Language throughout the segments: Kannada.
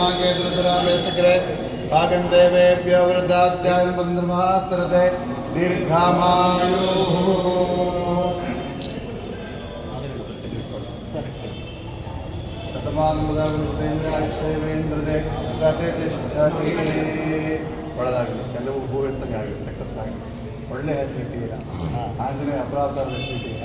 നാഗേ ദുരസുരാമേത്തിക്കരെ ഭാഗം ദേവേഭ്യ വൃദ്ധാധ്യായം ബന്ധുമാസ്തരത്തെ ദീർഘമായോ ಒಳ್ಳೆದಾಗಲಿ ಎಲ್ಲವೂ ಹೂವೆತ್ತಂಗೆ ಆಗಲಿ ಸಕ್ಸಸ್ ಆಗಲಿ ಒಳ್ಳೆಯ ಸಿಟಿ ಇಲ್ಲ ಆಂಜನೇಯ ಅಪರಾಧ ಸಿಟಿ ಇಲ್ಲ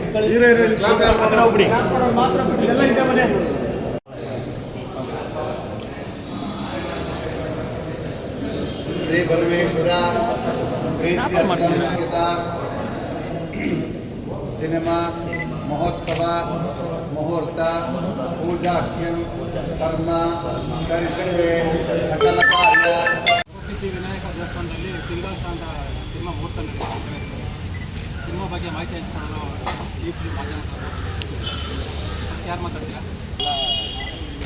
ಶ್ರೀ ಪರಮೇಶ್ವರ ಸಿನಿಮಾ ಮಹೋತ್ಸವ ಮುಹೂರ್ತ ಪೂಜಾಖ್ಯಂ ಕರ್ಮ ಕರಿಷ್ಯೆ ಸಕಲ ಕಾರ್ಯ. ವಿನಾಯಕ ದೇವಸ್ಥಾನದಲ್ಲಿ ಸಿನಿಮಾ ಮುಹೂರ್ತ ನಡೆಯುತ್ತೆ. ಸಿನಿಮಾ ಬಗ್ಗೆ ಮಾಹಿತಿ ಹಂಚ್ಕೊಳ್ಳಲು ಈ ಫಿಲ್ಮ್ ಮಾಧ್ಯಮ ಯಾರು ಮಾತಾಡ್ತೀರಾ?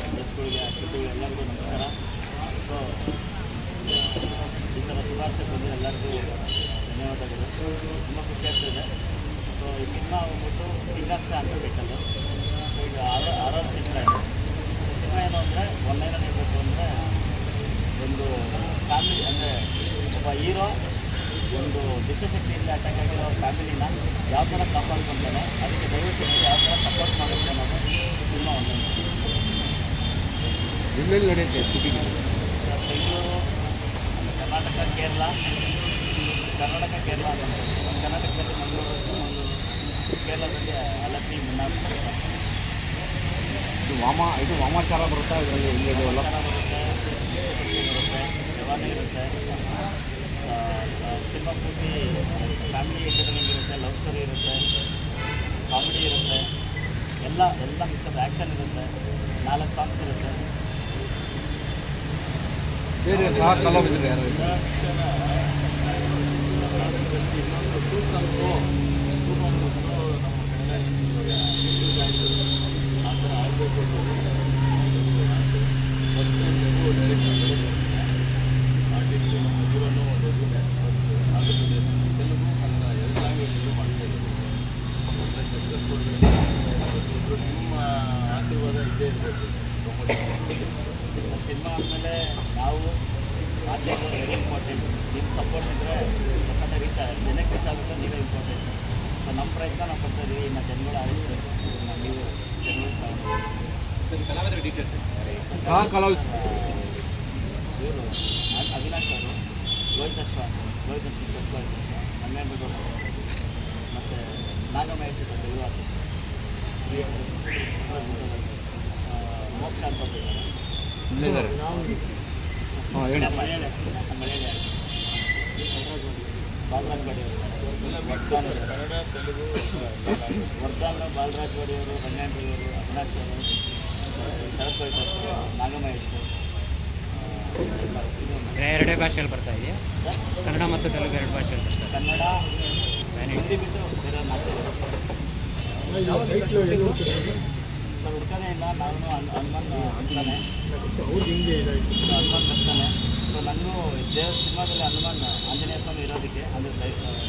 ಎಲ್ಲ ಎಲ್ಲರಿಗೂ ನಮಸ್ಕಾರ. ಸೊ ಈ ಥರ ಎಲ್ಲರಿಗೂ ಧನ್ಯವಾದಗಳು. ತುಂಬ ಖುಷಿ ಸೊ ಈ ಸಿನಿಮಾ ಹೋಗ್ಬಿಟ್ಟು ಬೇಕಲ್ಲ ಆರ ಏನು ಅಂದರೆ ಅಂದರೆ ಒಂದು ಫ್ಯಾಮಿಲಿ ಅಂದರೆ ಒಬ್ಬ ಹೀರೋ ಒಂದು ದುಷ್ಟಶಕ್ತಿಯಿಂದ ಅಟ್ಯಾಕ್ ಆಗಿರೋ ಫ್ಯಾಮಿಲಿನ ಯಾವ ಥರ ಕಾಪಾಡ್ಕೊತಾನೆ ಅದಕ್ಕೆ ದೈವಶಕ್ತಿ ಯಾವ ಥರ ಸಪೋರ್ಟ್ ಮಾಡುತ್ತೆ ಅನ್ನೋದು ಸಿನಿಮಾ ಒಂದೊಂದು. ಎಲ್ಲೆಲ್ಲಿ ನಡೆಯುತ್ತೆ ಬೆಂಗಳೂರು ಕರ್ನಾಟಕ ಕೇರಳ ಕರ್ನಾಟಕ ಕೇರಳ ಅಂತ ಒಂದು ಕರ್ನಾಟಕದಲ್ಲಿ ಮಂಗಳೂರು ಒಂದು ಕೇರಳದಲ್ಲಿ ಅಲತ್ತಿ ಮುನ್ನಾರ್ ಇದು. ವಾಮ ಇದು ವಾಮಾಚಾರ ಬರುತ್ತಾ? ಇದರಲ್ಲಿ ಬರುತ್ತೆ ಬರುತ್ತೆ ಯಾವಾಗ ಇರುತ್ತೆ ಸಿನಿಮಾ ಪೂರ್ತಿ ಫ್ಯಾಮಿಲಿ ಎಂಟರ್ಟೈನಿಂಗ್ ಇರುತ್ತೆ ಲವ್ ಸ್ಟೋರಿ ಇರುತ್ತೆ ಕಾಮಿಡಿ ಇರುತ್ತೆ ಎಲ್ಲ ಎಲ್ಲ ಮಿಕ್ಸಪ್ ಆ್ಯಕ್ಷನ್ ಇರುತ್ತೆ ನಾಲ್ಕು ಸಾಂಗ್ಸ್ ಇರುತ್ತೆ. ಇನ್ನೊಂದು ಸೂಟ್ ಸೂಟ್ ನಮ್ಮ ಆ ಥರ ಆಗಬೇಕು ಫಸ್ಟ್ ಟೈಮ್ ಡೈರೆಕ್ಟ್ ಆರ್ಟಿಸ್ಟ್ ನಮ್ಮ ಹೀರೋನು ಒಂದು ಫಸ್ಟ್ ಆಂಧ್ರ ಪ್ರದೇಶ ತೆಲುಗು ಕನ್ನಡ ಎರಡು ಲ್ಯಾಂಗ್ವೇಜಲ್ಲೂ ಮಾಡ್ತಾ ಇದ್ದೀವಿ ನಿಮ್ಮ ಆಶೀರ್ವಾದ ಇದ್ದೇ ಇರಬೇಕು ಸಿನಿಮಾ ಆದಮೇಲೆ ನಾವು ಮಾಧ್ಯಮಗಳು ವೆರಿ ಇಂಪಾರ್ಟೆಂಟ್ ನಿಮ್ಮ ಸಪೋರ್ಟ್ ಇದ್ದರೆ ಡೆಫಿನೆಟ್ ರೀಚ್ ಜನಕ್ಕೆ ರೀಚ್ ಆಗುತ್ತೆ ನೀವೇ ಇಂಪಾರ್ಟೆಂಟ್ ಸೊ ನಮ್ಮ ಪ್ರಯತ್ನ ನಾವು ಕೊಡ್ತಾ ಇನ್ನು ಜನಗಳು ಆರಿಸಬೇಕು ನೀವು ಜನಗಳು ಕಲಾವಿದರ ಡೀಟೇಲ್ಸ್ ಇವರು ಅವಿನಾಶ್ ಅವರು ಲೋಹಿತಶ್ವ ಲೋಹಿತಶ್ವ ಸ್ವಲ್ಪ ಹನ್ನೆರಡು ಮತ್ತು ನಾಗಮಹೇಶ್ ಆರ್ಟಿಸ್ಟ್ ಮೋಕ್ಷ ಅಂತ ಬಂದಿದ್ದಾರೆ ಇಲ್ಲಿದ್ದಾರೆ ಹಾಂ ಹೇಳಿ ಮಲಯಾಳಿ ಮಲಯಾಳಿ ಬಾಲರಾಜ್ ಬಾಡಿ ಅವರು ವರ್ಧನ್ ಕನ್ನಡ ಬಾಲರಾಜ್ ಬಡಿಯವರು ಅವರು ಅಭಿನಾಶ್ ಅವರು ಶರತ್ ನಾಗಮಹೇಶ್ ಎರಡೇ ಭಾಷೆಯಲ್ಲಿ ಬರ್ತಾ ಇದೆಯಾ? ಕನ್ನಡ ಮತ್ತು ತೆಲುಗು ಎರಡು ಭಾಷೆಯಲ್ಲಿ ಬರ್ತಾ ಕನ್ನಡ ಹಿಂದಿ ಬಿಟ್ಟು ಬೇರೆ ಸರ್ ಹುಡ್ತಾನೆ ಇಲ್ಲ ನಾನು ಹನುಮಾನ್ ಅಂತಾನೆ. ಹನುಮಾನ್ ಬರ್ತಾನೆ. ಸೊ ನನಗೂ ದೇವ ಸಿನಿಮಾದಲ್ಲಿ ಹನುಮಾನ್ ಆಂಜನೇಯ ಸ್ವಾಮಿ ಇರೋದಕ್ಕೆ ಅಂದರೆ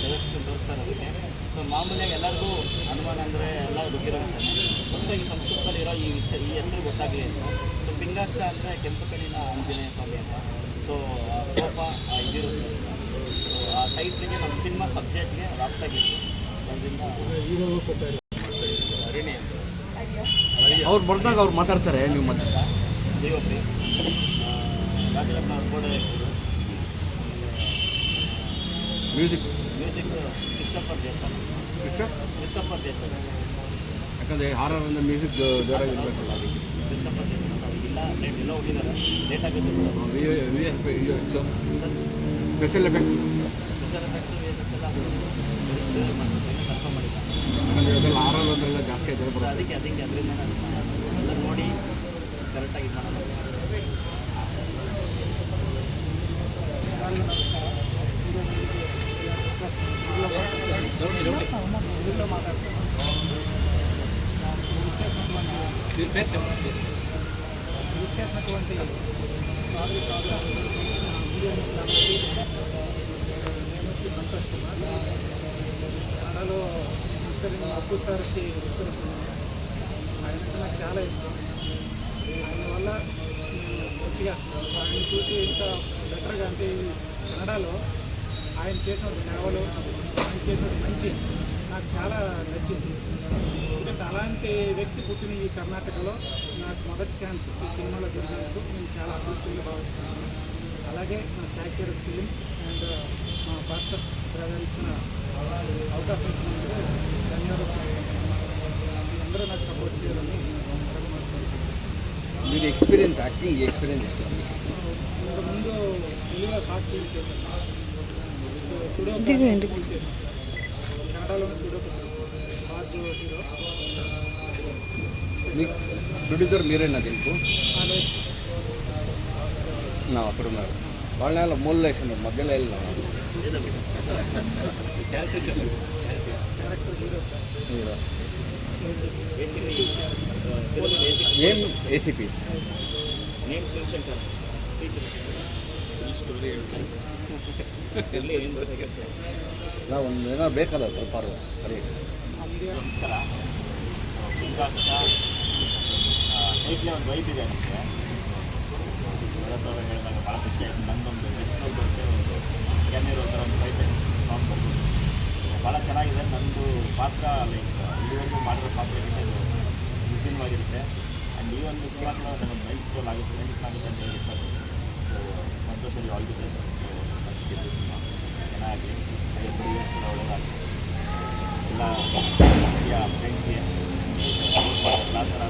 ದೇವಸ್ಥಾನ ತೋರಿಸ್ತಾ ಇರೋದಕ್ಕೆ ಸೊ ಮಾಮೂಲಿಯಾಗಿ ಎಲ್ಲರಿಗೂ ಹನುಮಾನ್ ಅಂದರೆ ಎಲ್ಲ ಗೊತ್ತಿರೋ ಸಂಸ್ಕೃತದಲ್ಲಿ ಇರೋ ಈ ವಿಷಯ ಈ ಹೆಸರು ಗೊತ್ತಾಗಲಿ ಅಂತ ಪಿಂಗಾಕ್ಷ ಅಂದರೆ ಕೆಂಪು ಕಣ್ಣಿನ ಆಂಜನೇಯ ಸ್ವಾಮಿ ಅಂತ. ಸೊ ಆ ಕೋಪ ಇದಿರುತ್ತೆ. ಸೊ ಆ ಟೈಟ್ಲಿಗೆ ನಮ್ಮ ಸಿನಿಮಾ ಸಬ್ಜೆಕ್ಟ್ಗೆ ರಾಪ್ತಾಗಿತ್ತು ಸೊ ಅದರಿಂದ ಹರಿಣಿ ಅಂತ. ಅವ್ರು ಬರ್ದಾಗ ಅವ್ರು ಮಾತಾಡ್ತಾರೆ ನೀವು ಮತ್ತೆ ದೇವಪ್ರಿ ಅವ್ರ ಗೋಡೆ ಮ್ಯೂಸಿಕ್ ಮ್ಯೂಸಿಕ್ ಕ್ರಿಸ್ಟಫರ್ ಜೇಸನ್. ಇಷ್ಟ? ಕ್ರಿಸ್ಟಫರ್ ಯಾಕಂದರೆ ಹಾರರ್ ಅಂದರೆ ಮ್ಯೂಸಿಕ್ ಜೋರಾಗಿರ್ಬೇಕಲ್ಲ ಕ್ರಿಸ್ಟಫರ್ ದೇಶಪಾಂಡೆ ಲೇಟ್ ಎಲ್ಲ ಹೋಗಿದ್ದಾರೆ ಲೇಟ್ ಆಗುತ್ತೆ special effect special effects V F X ಎಲ್ಲ ಕನ್ಫರ್ಮ್ ಮಾಡಿಲ್ಲ. ಅಂದ್ರೆಲ್ಲ ಜಾಸ್ತಿ ಇದೆ ಅದಕ್ಕೆ ಅದಕ್ಕೆ ಅದರಿಂದ ಎಲ್ಲ ನೋಡಿ ಕರೆಕ್ಟಾಗಿ ಮಾಡೋದು ఇచ్చేసినటువంటి సాధు నేను వచ్చి సంతోష్ కుమార్ కన్నడలో విస్తరి అప్పు సార్కి విస్తరిస్తున్నాను ఆయన అంటే నాకు చాలా ఇష్టం. ఆయన వల్ల మంచిగా ఆయన చూసి ఇంత బెటర్గా అంటే కన్నడలో ఆయన చేసిన సేవలు ఆయన చేసిన మంచి నాకు చాలా నచ్చింది. అలాంటి వ్యక్తి పుట్టిన ఈ కర్ణాటకలో నాకు మొదటి ఛాన్స్ ఈ సినిమాలో దొరికినందుకు నేను చాలా అదృష్టంగా భావిస్తున్నాను. అలాగే నా శాక్యూరస్ ఫిలిమ్స్ అండ్ మా భర్త బ్రదర్ ఇచ్చిన అవకాశం ఇచ్చినందుకు ధన్యవాదాలు అందరూ నాకు సపోర్ట్ చేయాలని మీకు ఎక్స్పీరియన్స్ యాక్టింగ్ ఎక్స్పీరియన్స్ ఇష్టం ఇంతకు ముందు తెలుగులో షార్ట్ ఫిల్మ్ చేశాను. సుడో చేశాను. కన్నడలోనే సుడో బాగా హీరో ದುಡಿದ್ರೆ ನೀರೇನ ದಿನಕ್ಕೂ ನಾವು ಕಡಿಮೆ ಭಾಳನೇ ಅಲ್ಲ ಮೂಲ ಲೈಸನ್ ಮೊದಲೇ ಇಲ್ಲ. ಏನು ಎ ಸಿ ಪಿ ನಾವು ಒಂದು ಏನೋ ಬೇಕಲ್ಲ ಸ್ವಲ್ಪ ಸರಿ. ನಮಸ್ಕಾರ ಹೇಗೆ ಒಂದು ವೈಬ್ ಇದೆ ನನಗೆ ಹೇಳಿದಾಗ ಭಾಳ ಖುಷಿ ಆಯಿತು. ನಂದೊಂದು ವೆಸ್ಟ್ನವ್ರು ಬರುತ್ತೆ ಒಂದು ಕ್ಯಾಮಿರೋ ಥರ ಒಂದು ಫೈವ್ ಸಾಂಗ್ ಬರ್ಬೋದು ಭಾಳ ಚೆನ್ನಾಗಿದೆ. ನಂದು ಪಾತ್ರ ಲೈಕ್ ಇಲ್ಲಿವರೆಗೂ ಮಾಡಿರೋ ಪಾತ್ರಕ್ಕಿಂತ ಇದು ವಿಭಿನ್ನವಾಗಿರುತ್ತೆ. ಆ್ಯಂಡ್ ಈ ಒಂದು ಸಿನಿಮಾಗಳು ನನಗೆ ಮೈಸ್ಟೋಲ್ ಆಗುತ್ತೆ ಮೆನ್ಷನ್ ಆಗುತ್ತೆ ಅಂತ ಹೇಳಿ ಸರ್. ಸೊ ಸಂತೋಷದಲ್ಲಿ ಆಲ್ ದಿ ಬೆಸ್ಟ್ ಸೊ ಚೆನ್ನಾಗಿ ಐದು ಇಯರ್ಸ್ ಕೂಡ ಒಳ್ಳೆಯದಾಗಲಿ ಎಲ್ಲ ಮೀಡಿಯಾ ಫ್ರೆಂಡ್ಸ್ಗೆ ಎಲ್ಲ ಥರ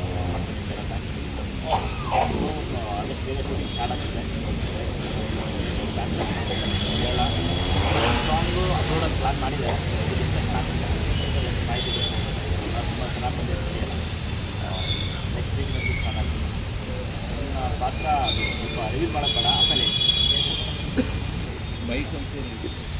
ಆದಷ್ಟು ಬೇಗ ಶೂಟಿಂಗ್ ಸ್ಟಾರ್ಟ್ ಆಗ್ತಿದೆ ಹೇಳ ಸಾಂಗು ಅಪ್ಲೋಡ್ ಪ್ಲಾನ್ ಮಾಡಿದೆ ಡಿಸ್ಕಷನ್ ತುಂಬ ಚೆನ್ನಾಗಿ ಬಂದಿದೆ ನೆಕ್ಸ್ಟ್ ವೀಕ್ ಶೂಟ್ ಸ್ಟಾರ್ಟ್ ಆಗ್ತಿದೆ ನನ್ನ ಪಾತ್ರ ಬೇಡ ಆಮೇಲೆ ಬೈಕ್ ಎಲ್ಲರಿಗೂ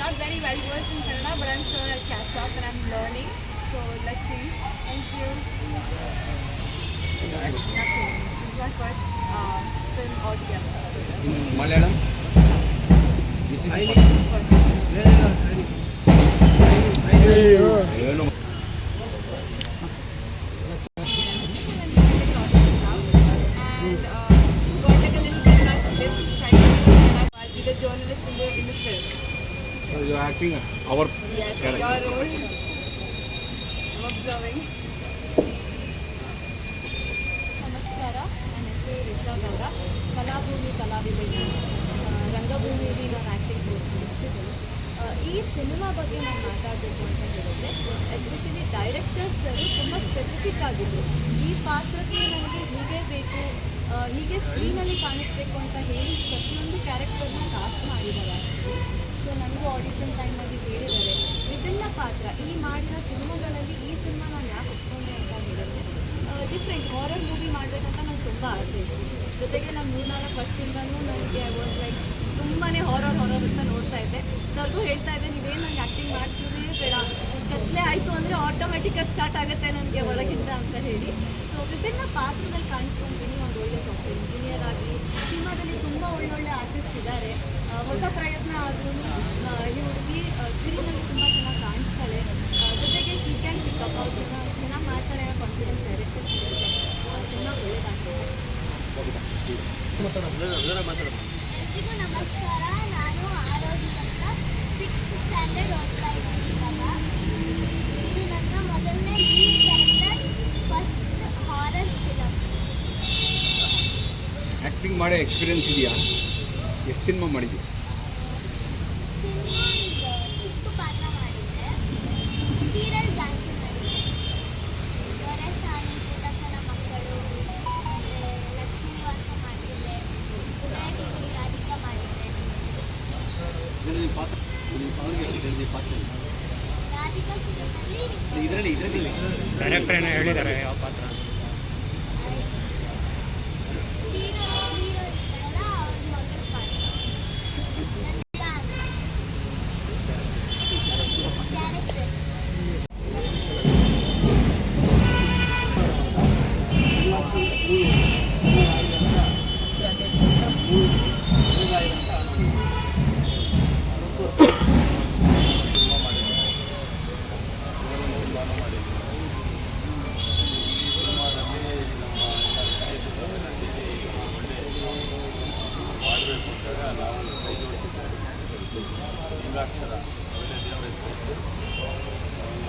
not very well versed in Kannada, but I'm sure I'll catch up and I'm learning. So let's see. Thank you. Nothing. This is my first uh, film altogether. Malayalam. This is first. No, no, no. I know. journalist in the, in the film. ಅವರ್ Correct. your role. I'm observing. ನಮಸ್ಕಾರ ನನ್ನ ಹೆಸರು ರಿಷಾ ಗೌಡ ಕಲಾಭೂಮಿ ಕಲಾವಿದೆಯ ರಂಗಭೂಮಿಯಲ್ಲಿ ನಾನು ಆ್ಯಕ್ಟಿಂಗ್ ಮುಗಿಸಿದ್ದೀನಿ ಈ ಸಿನಿಮಾ ಬಗ್ಗೆ ನಾನು ಮಾತಾಡಬೇಕು ಅಂತ ಹೇಳಿದ್ರೆ ಎಸ್ಪೆಷಲಿ ಡೈರೆಕ್ಟರ್ಸರು ತುಂಬ ಸ್ಪೆಸಿಫಿಕ್ ಆಗಿದ್ರು ಈ ಪಾತ್ರಕ್ಕೆ ನನಗೆ ಹೀಗೆ ಬೇಕು ಹೀಗೆ ಸ್ಕ್ರೀನಲ್ಲಿ ಕಾಣಿಸ್ಬೇಕು ಅಂತ ಹೇಳಿ ಪ್ರತಿಯೊಂದು ಕ್ಯಾರೆಕ್ಟರ್ನ ಕಾಸ್ಟ್ ಮಾಡಿದ್ದಾರೆ ಸೊ ನನಗೂ ಆಡಿಷನ್ ಟೈಮಲ್ಲಿ ಹೇಳಿದ್ದಾರೆ. ವಿಭಿನ್ನ ಪಾತ್ರ. ಈ ಮಾಡಿದ ಸಿನಿಮಾಗಳಲ್ಲಿ ಈ ಸಿನಿಮಾ ನಾನು ಯಾಕೆ ಒಪ್ಕೊಂಡೆ ಅಂತ ಹೇಳಿದ್ರೆ ಡಿಫ್ರೆಂಟ್ ಹಾರರ್ ಮೂವಿ ಮಾಡಬೇಕಂತ ನಂಗೆ ತುಂಬ ಆಸೆ ಇತ್ತು ಜೊತೆಗೆ ನಾನು ಮೂರ್ನಾಲ್ಕು ವರ್ಷದಿಂದನೂ ನನಗೆ ವಾಸ್ ಲೈಕ್ ತುಂಬಾ ಹಾರರ್ ಹಾರರ್ ಅಂತ ನೋಡ್ತಾ ಇದ್ದೆ. ಸರ್ಗೂ ಹೇಳ್ತಾ ಇದ್ದೆ, ನೀವೇನು ನನಗೆ ಆ್ಯಕ್ಟಿಂಗ್ ಮಾಡ್ತೀವಿ ಬೇಡ. ಕತ್ಲೆ ಆಯಿತು ಅಂದರೆ ಆಟೋಮೆಟಿಕಾಗಿ ಸ್ಟಾರ್ಟ್ ಆಗುತ್ತೆ ನನಗೆ ಒಳಗಿಂದ ಅಂತ ಹೇಳಿ. ಸೊ ವಿಭಿನ್ನ ಪಾತ್ರದಲ್ಲಿ ಕಾಣಿಸ್ಕೊಂತೀನಿ ಒಂದು ಒಳ್ಳೆ ಸಾಫ್ಟ್ವೇರ್ ಇಂಜಿನಿಯರ್ ಆಗಿ. ಸಿನಿಮಾದಲ್ಲಿ ತುಂಬ ಒಳ್ಳೊಳ್ಳೆ ಆರ್ಟಿಸ್ಟ್ ಇದ್ದಾರೆ. ಹೊಸ ಪ್ರಯತ್ನ ಆದ್ರೂ ಈ ಹುಡುಗಿ ಸ್ಕ್ರೀನಲ್ಲಿ ತುಂಬ ಚೆನ್ನಾಗಿ ಕಾಣಿಸ್ತಾಳೆ ಜೊತೆಗೆ ಶಿ ಕ್ಯಾನ್ ಪಿಕಪ್ ಅವ್ರು ಚೆನ್ನಾಗಿ ಮಾಡ್ತಾಳೆ ಕಾನ್ಫಿಡೆನ್ಸ್ ಡೈರೆಕ್ಟರ್ ಸಿಗುತ್ತೆ. ತುಂಬ ಒಳ್ಳೆಯದಾಗ್ತದೆ ನಮಸ್ಕಾರ. ನಾನು ಆರೋಗ್ಯ ಸಿಕ್ಸ್ತ್ ಸ್ಟ್ಯಾಂಡರ್ಡ್ ನನ್ನ ಮೊದಲನೇ ಫಸ್ಟ್ ಹಾರರ್ ಆ್ಯಕ್ಟಿಂಗ್ ಮಾಡೋ ಎಕ್ಸ್ಪೀರಿಯನ್ಸ್ ಇದೆಯಾ? ಎಷ್ಟು ಸಿನಿಮಾ ಮಾಡಿದ್ದೀವಿ ಡೈರೆಕ್ಟರ್ ಏನೋ ಹೇಳಿದ್ದಾರೆ ಯಾವ ಪಾತ್ರ ಹೀರೋ ಹೀರೋ ಇರ್ತಾರಲ್ಲ ಅವ್ರ ಮಗಳ ಪಾತ್ರ ಕ್ಯಾರೆಕ್ಟರ್ ಮಾಡಬೇಕು ಅಂದಾಗ ನಾವು ಕೈ ಜೋಡಿಸಿದ್ದೇವೆ ಲಿಂಗಾಕ್ಷರ ಒಳ್ಳೆ ದೇವರ ಹೆಸರಿತ್ತು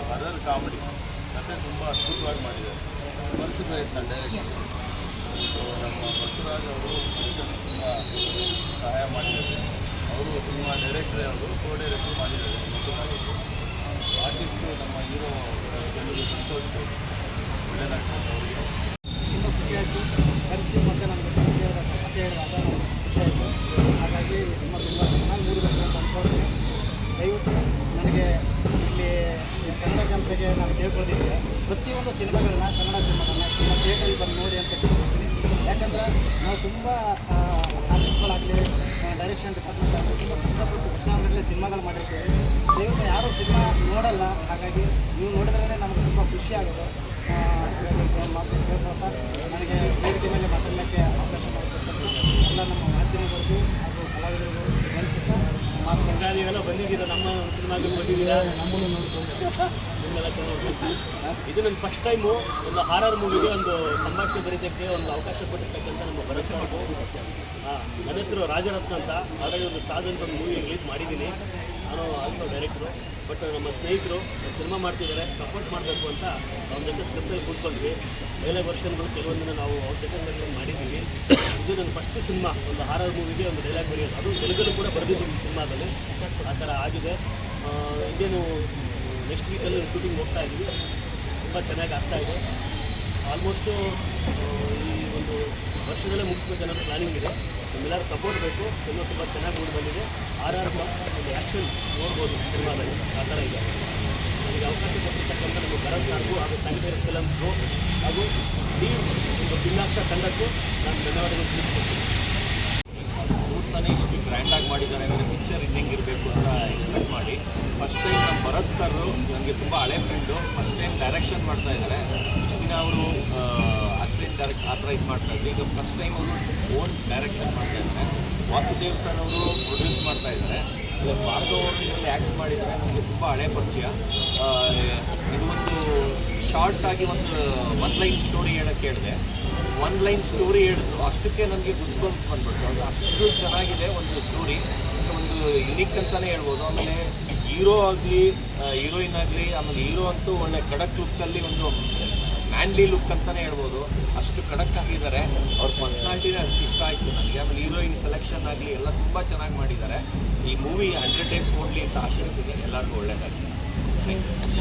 ಹರರ್ ಕಾಮಿಡಿ ಕಥೆ ತುಂಬ ಅದ್ಭುತವಾಗಿ ಮಾಡಿದ್ದಾರೆ ಫಸ್ಟ್ ಪ್ರಯತ್ನ ಡೈರೆಕ್ಟ್ ಬಸವರಾಜ್ ಅವರು ತುಂಬ ಸಹಾಯ ಮಾಡಿದ್ದಾರೆ. ಅವರು ಸಿನಿಮಾ ಡೈರೆಕ್ಟ್ರೇ ಅವರು ಕೋ ಡೈರೆಕ್ಟ್ರು ಮಾಡಿದ್ದಾರೆ. ಅವರು ಆರ್ಟಿಸ್ಟು ನಮ್ಮ ಹೀರೋ ಜನರು ಸಂತೋಷ್ ಅವರಿಗೆ. ತುಂಬ ಖುಷಿಯಾಯಿತು. ಕರೆಸಿ ಖುಷಿಯಾಯಿತು. ಹಾಗಾಗಿ ತುಂಬ ಚೆನ್ನಾಗಿ ಅಂತ ದಯವಿಟ್ಟು ನನಗೆ ಇಲ್ಲಿ ಕನ್ನಡ ಪ್ರತಿಯೊಂದು ಸಿನಿಮಾಗಳನ್ನ ಕನ್ನಡ ಸಿನಿಮಾಗಳನ್ನ ಸಿನಿಮಾ ಥಿಯೇಟರಲ್ಲಿ ಬಂದು ನೋಡಿ ಅಂತ ಕೇಳ್ಕೊತೀನಿ ಯಾಕಂದರೆ ನಾವು ತುಂಬ ಆರ್ಟಿಸ್ಟ್ಗಳಾಗಲಿ ಡೈರೆಕ್ಷನ್ ಡಿಪಾರ್ಟ್ಮೆಂಟ್ ಆಗಲಿ, ತುಂಬ ಕಷ್ಟಪಟ್ಟು ವರ್ಷಾಂಗಟ್ಟಲೆ ಸಿನಿಮಾಗಳು ಮಾಡಿರ್ತೀವಿ. ದಯವಿಟ್ಟು ಯಾರೂ ಸಿನಿಮಾ ನೋಡಲ್ಲ, ಹಾಗಾಗಿ ನೀವು ನೋಡಿದ್ರೆ ನಮಗೆ ತುಂಬ ಖುಷಿ ಆಗೋದು ನನಗೆ ವೇದಿಕೆ ಮೇಲೆ ಮಾತಾಡಲಿಕ್ಕೆ ಅವಕಾಶ ಮಾಡಿಕೊಟ್ಟು ಎಲ್ಲ ನಮ್ಮ ಮಾಧ್ಯಮಗಳಿಗೂ ಹಾಗೂ ಕಲಾವಿದರಿಗೂ ನೆನೆಸುತ್ತಾ ಮಾತು ನೀವೆಲ್ಲ ಬಂದಿದ್ದೀರಾ? ನಮ್ಮ ಸಿನಿಮಾಗೆ ಬಂದಿದ್ದೀರಾ? ನಮ್ಮನ್ನು ನೋಡಿಕೊಂಡು. ನಿಮ್ಮೆಲ್ಲ ಚೆನ್ನಾಗಿ ಇದು ನನ್ನ ಫಸ್ಟ್ ಟೈಮು ಒಂದು ಹಾರರ್ ಮೂವಿಗೆ ಒಂದು ಸಂಭಾಷಣೆ ಬರೀತಕ್ಕೆ ಒಂದು ಅವಕಾಶ ಕೊಟ್ಟಿರ್ತಕ್ಕಂಥ ನಮ್ಮ ಭರವಸೆ ಹಾಂ, ನನ್ನ ಹೆಸರು ರಾಜರತ್ನ ಅಂತ. ಆಲ್ರೆಡಿ ಒಂದು ತಾಜ್ ಮೂವಿ ರಿಲೀಸ್ ಮಾಡಿದ್ದೀನಿ. ನಾನು ಆಲ್ಸೋ ಡೈರೆಕ್ಟ್ರು ಬಟ್ ನಮ್ಮ ಸ್ನೇಹಿತರು ಸಿನಿಮಾ ಮಾಡ್ತಿದ್ದಾರೆ ಸಪೋರ್ಟ್ ಮಾಡಬೇಕು ಅಂತ ಅವ್ರ ಜೊತೆ ಸ್ಕ್ರಿಪ್ಟಲ್ಲಿ ಕೂತ್ಕೊಂಡ್ವಿ. ಬೇರೆ ವರ್ಷನ್ಗಳು ಕೆಲವೊಂದನ್ನು ನಾವು ಅವ್ರ ಜೊತೆ ಮಾಡಿದ್ದೀವಿ. ಇದು ನನ್ನ ಫಸ್ಟ್ ಸಿನಿಮಾ ಒಂದು ಹಾರರ್ ಮೂವಿಗೆ ಒಂದು ಡೈಲಾಗ್ ಬರೆಯೋದು ಅದು ತೆಲುಗಲ್ಲೂ ಕೂಡ ಬರೆದಿದ್ದು ಈ ಸಿನಿಮಾದಲ್ಲಿ ಆ ಥರ ಆಗಿದೆ. ಇದೇನು ನೆಕ್ಸ್ಟ್ ವೀಕಲ್ಲಿ ಶೂಟಿಂಗ್ ಹೋಗ್ತಾ ಇದ್ದೀವಿ ತುಂಬ ಚೆನ್ನಾಗಿ ಆಗ್ತಾ ಇದೆ. ಆಲ್ಮೋಸ್ಟು ಈ ಒಂದು ವರ್ಷದಲ್ಲೇ ಮುಗಿಸ್ಬೇಕು ಅನ್ನೋದು ಪ್ಲಾನಿಂಗ್ ಇದೆ. ನಿಮ್ಮೆಲ್ಲರೂ ಸಪೋರ್ಟ್ ಬೇಕು. ಸಿನಿಮಾ ತುಂಬ ಚೆನ್ನಾಗಿ ಮೂಡಿ ಬಂದಿದೆ. ಆರ್ ಆರ್ ಒಂದು ಆ್ಯಕ್ಷನ್ ನೋಡ್ಬೋದು ಸಿನಿಮಾದಲ್ಲಿ. ಆ ಥರ ಇದೆ. ನನಗೆ ಅವಕಾಶ ಕೊಟ್ಟಿರ್ತಕ್ಕಂಥ ನಮ್ಮ ಭರತ್ ಸಾರ್ಗೂ ಹಾಗೂ ಸ್ಯಾನಿಟರಿ ಫಿಲಮ್ಸ್ಗೂ ಹಾಗೂ ಈ ಒಂದು ಪಿನ್ನಾಕ್ಷ ತಂಡಕ್ಕೂ ನಾನು ಧನ್ಯವಾದಗಳು ತಿಳಿಸ್ಕೊಡ್ತೀನಿ. ರೂಟ್ನೇ ಇಷ್ಟು ಗ್ರ್ಯಾಂಡಾಗಿ ಮಾಡಿದ್ದಾರೆ. ಅಂದರೆ ಪಿಕ್ಚರ್ ಇನ್ನಿಂಗ್ ಇರಬೇಕು ಅಂತ ಎಕ್ಸ್ಪೆಕ್ಟ್ ಮಾಡಿ. ಫಸ್ಟ್ ಟೈಮ್ ನಮ್ಮ ಭರತ್ ಸರ್ ನನಗೆ ತುಂಬ ಹಳೆ ಫ್ರೆಂಡು ಫಸ್ಟ್ ಟೈಮ್ ಡೈರೆಕ್ಷನ್ ಮಾಡ್ತಾ ಇದ್ದಾರೆ. ಇಷ್ಟು ದಿನ ಅವರು ಡೈರೆಕ್ಟ್ ಆ ಥರ ಇದು ಮಾಡ್ತಾ ಇದ್ರು ಈಗ ಫಸ್ಟ್ ಟೈಮ್ ಅವರು ಓನ್ ಡೈರೆಕ್ಷನ್ ಮಾಡ್ತಾ ಇದ್ದಾರೆ. ವಾಸುದೇವ್ ಸರ್ ಅವರು ಪ್ರೊಡ್ಯೂಸ್ ಮಾಡ್ತಾ ಇದ್ದಾರೆ. ಇಲ್ಲ ಭಾರ್ಗವ್ ಆ್ಯಕ್ಟ್ ಮಾಡಿದ್ದಾರೆ. ನನಗೆ ತುಂಬ ಹಳೆ ಪರಿಚಯ. ಇದು ಒಂದು ಶಾರ್ಟ್ ಆಗಿ ಒಂದು ಒನ್ ಲೈನ್ ಸ್ಟೋರಿ ಹೇಳಕ್ಕೆ ಹೇಳಿದೆ. ಒನ್ ಲೈನ್ ಸ್ಟೋರಿ ಹೇಳಿದ್ರು. ಅಷ್ಟಕ್ಕೆ ನನಗೆ ಗುಸ್ಬನ್ಸ್ ಬಂದ್ಬಿಡ್ತು. ಅದು ಅಷ್ಟು ಚೆನ್ನಾಗಿದೆ ಒಂದು ಸ್ಟೋರಿ ಒಂದು ಯುನಿಕ್ ಅಂತಲೇ ಹೇಳ್ಬೋದು. ಆಮೇಲೆ ಹೀರೋ ಆಗಲಿ ಹೀರೋಯಿನ್ ಆಗಲಿ, ಆಮೇಲೆ ಹೀರೋ ಅಂತೂ ಒಳ್ಳೆ ಖಡಕ್ ಲುಕ್ಕಲ್ಲಿ ಒಂದು ಮ್ಯಾನ್ಲಿ ಲುಕ್ ಅಂತಲೇ ಹೇಳ್ಬೋದು. ಅಷ್ಟು ಕಡಕ್ಟ್ ಆಗಿದ್ದಾರೆ ಅವ್ರ ಪರ್ಸ್ನಾಲಿಟಿನೇ ಅಷ್ಟು ಇಷ್ಟ ಆಯಿತು ನನಗೆ. ಆಮೇಲೆ ಹೀರೋಯಿನ್ ಸೆಲೆಕ್ಷನ್ ಆಗಲಿ ಎಲ್ಲ ತುಂಬ ಚೆನ್ನಾಗಿ ಮಾಡಿದ್ದಾರೆ. ಈ ಮೂವಿ ಹಂಡ್ರೆಡ್ ಡೇಸ್ ಓಡಲಿ ಅಂತ ಆಶಿಸ್ತೀನಿ. ಎಲ್ಲರಿಗೂ ಒಳ್ಳೆಯದಾಗಲಿ ಥ್ಯಾಂಕ್ ಯು